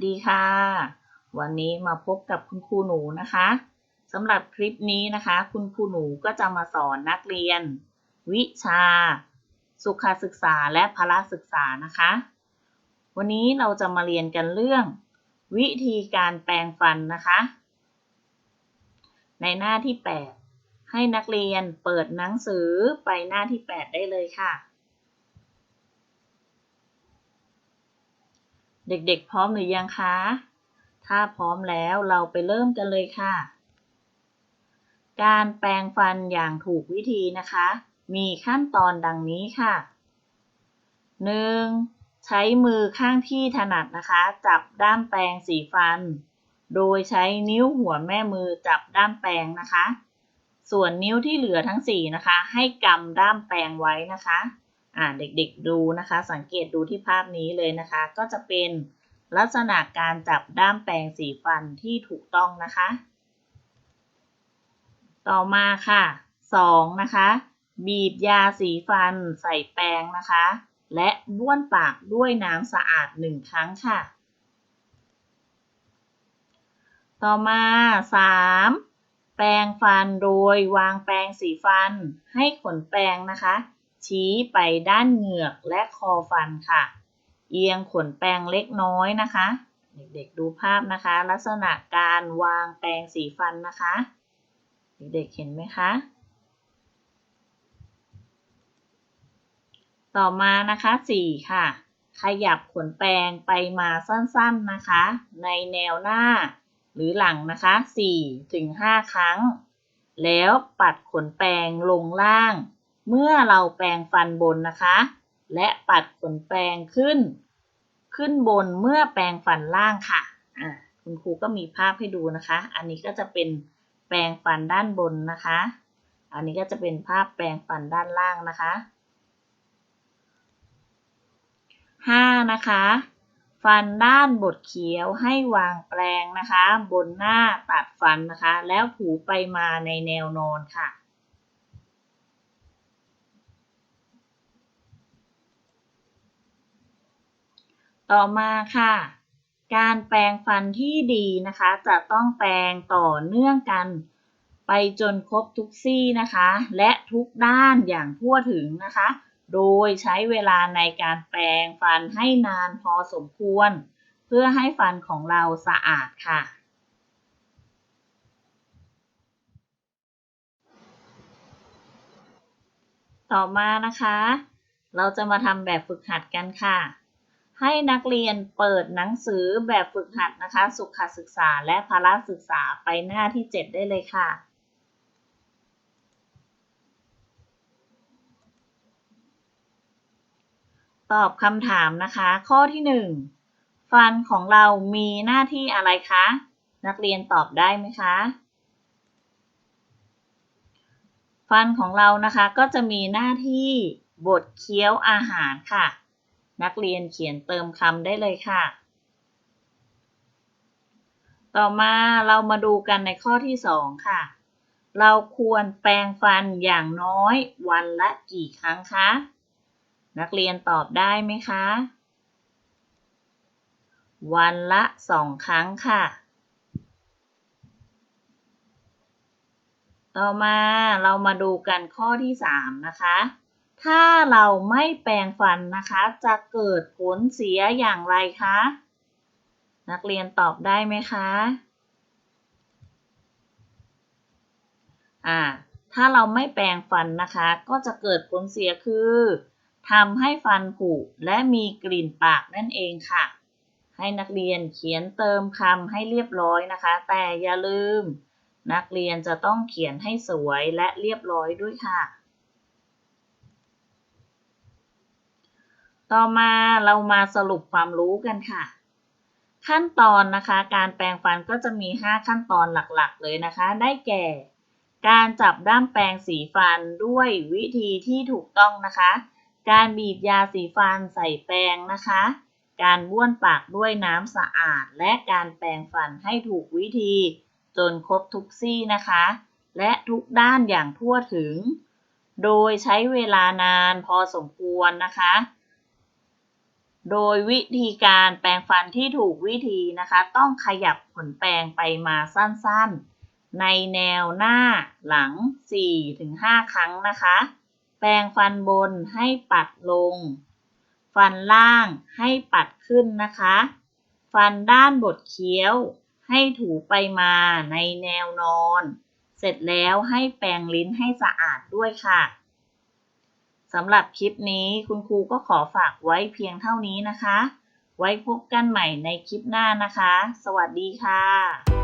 วัสดีค่ะ วันนี้มาพบกับคุณครูหนูนะคะสำหรับคลิปนี้นะคะ คุณครูหนูก็จะมาสอนนักเรียน วิชา สุขศึกษาและพละศึกษานะคะ วันนี้เราจะมาเรียนกันเรื่อง วิธีการแปรงฟันนะคะ ในหน้าที่ 8 ให้นักเรียนเปิดหนังสือไปหน้าที่ 8 ได้เลยค่ะ เด็กๆ พร้อมหรือยังคะ ถ้าพร้อมแล้วเราไปเริ่มกันเลยค่ะ การแปรงฟันอย่างถูกวิธีนะคะ มีขั้นตอนดังนี้ค่ะ 1. ใช้มือข้างที่ถนัดนะคะ จับด้ามแปรงสีฟัน โดยใช้นิ้วหัวแม่มือจับด้ามแปรงนะคะ ส่วนนิ้วที่เหลือทั้ง 4 นะคะ ให้กำด้ามแปรงไว้นะคะ อ่าเด็กๆดูนะคะ สังเกตดูที่ภาพนี้เลยนะคะ ก็จะเป็นลักษณะการจับด้ามแปรงสีฟันที่ถูกต้องนะคะ ต่อมาค่ะ 2. นะคะ บีบยาสีฟันใส่แปรงนะคะ และบ้วนปากด้วยน้ำสะอาด1ครั้งค่ะ ต่อมา 3. แปรงฟันโดยวางแปรงสีฟันให้ขนแปรงนะคะ ชี้ไปด้านเหงือกและคอฟันค่ะ เอียงขนแปรงเล็กน้อยนะคะ เด็กๆดูภาพนะคะ ลักษณะการวางแปรงสีฟันนะคะ เด็กๆเห็นไหมคะต่อมานะคะ 4 ค่ะ ขยับขนแปรงไปมาสั้นๆนะคะ ในแนวหน้า หรือหลังนะคะ4ถึง5ครั้ง แล้วปัดขนแปรงลงล่าง เมื่อเราแปรงฟันบนนะคะ และปัดขนแปรงขึ้น ขึ้นบนเมื่อแปรงฟันล่างค่ะอ่าคุณครูก็มีภาพให้ดูนะคะ อันนี้ก็จะเป็นแปรงฟันด้านบนนะคะ อันนี้ก็จะเป็นภาพแปรงฟันด้านล่างนะคะห้านะคะ ฟันด้านบดเขียวให้วางแปรงนะคะ บนหน้าตัดฟันนะคะ แล้วถูไปมาในแนวนอนค่ะ ต่อมาค่ะ การแปรงฟันที่ดีนะคะ จะต้องแปรงต่อเนื่องกัน ไปจนครบทุกซี่นะคะ และทุกด้านอย่างทั่วถึงนะคะ โดยใช้เวลาในการแปรงฟันให้นานพอสมควร เพื่อให้ฟันของเราสะอาดค่ะต่อมานะคะ เราจะมาทำแบบฝึกหัดกันค่ะ ให้นักเรียนเปิดหนังสือแบบฝึกหัดนะคะ สุขศึกษาและพละศึกษาไปหน้าที่ 7 ได้เลยค่ะ ตอบคำถามนะคะ ข้อที่ 1 ฟันของเรามีหน้าที่อะไรคะ นักเรียนตอบได้ไหมคะ ฟันของเรานะคะก็จะมีหน้าที่บดเคี้ยวอาหารค่ะ นักเรียนเขียนเติมคำได้เลยค่ะ ต่อมาเรามาดูกันในข้อที่ 2 ค่ะ เราควรแปรงฟันอย่างน้อยวันละกี่ครั้งคะ นักเรียนตอบได้ไหมคะ วันละสองครั้งค่ะต่อมาเรามาดูกันข้อที่ 3 นะคะ ถ้าเราไม่แปรงฟันนะคะ จะเกิดผลเสียอย่างไรคะ นักเรียนตอบได้ไหมคะ อ่า ถ้าเราไม่แปรงฟันนะคะ ก็จะเกิดผลเสียคือทำให้ฟันผุและมีกลิ่นปากนั่นเองค่ะ ให้นักเรียนเขียนเติมคำให้เรียบร้อยนะคะ แต่อย่าลืม นักเรียนจะต้องเขียนให้สวยและเรียบร้อยด้วยค่ะ ต่อมาเรามาสรุปความรู้กันค่ะ ขั้นตอนนะคะ การแปรงฟันก็จะมี 5 ขั้นตอนหลักๆ เลยนะคะ ได้แก่ การจับด้ามแปรงสีฟันด้วยวิธีที่ถูกต้องนะคะ การบีบยาสีฟันใส่แปรงนะคะ การบ้วนปากด้วยน้ำสะอาด และการแปรงฟันให้ถูกวิธี จนครบทุกซี่นะคะ และทุกด้านอย่างทั่วถึง โดยใช้เวลานานพอสมควรนะคะ โดยวิธีการแปรงฟันที่ถูกวิธีนะคะ ต้องขยับขนแปรงไปมาสั้นๆ ในแนวหน้าหลัง 4-5 ครั้งนะคะ แปรงฟันบนให้ปัดลง ฟันล่างให้ปัดขึ้นนะคะ ฟันด้านบดเคี้ยวให้ถูไปมาในแนวนอน เสร็จแล้วให้แปรงลิ้นให้สะอาดด้วยค่ะ สำหรับคลิปนี้คุณครูก็ขอฝากไว้เพียงเท่านี้นะคะ ไว้พบกันใหม่ในคลิปหน้านะคะ สวัสดีค่ะ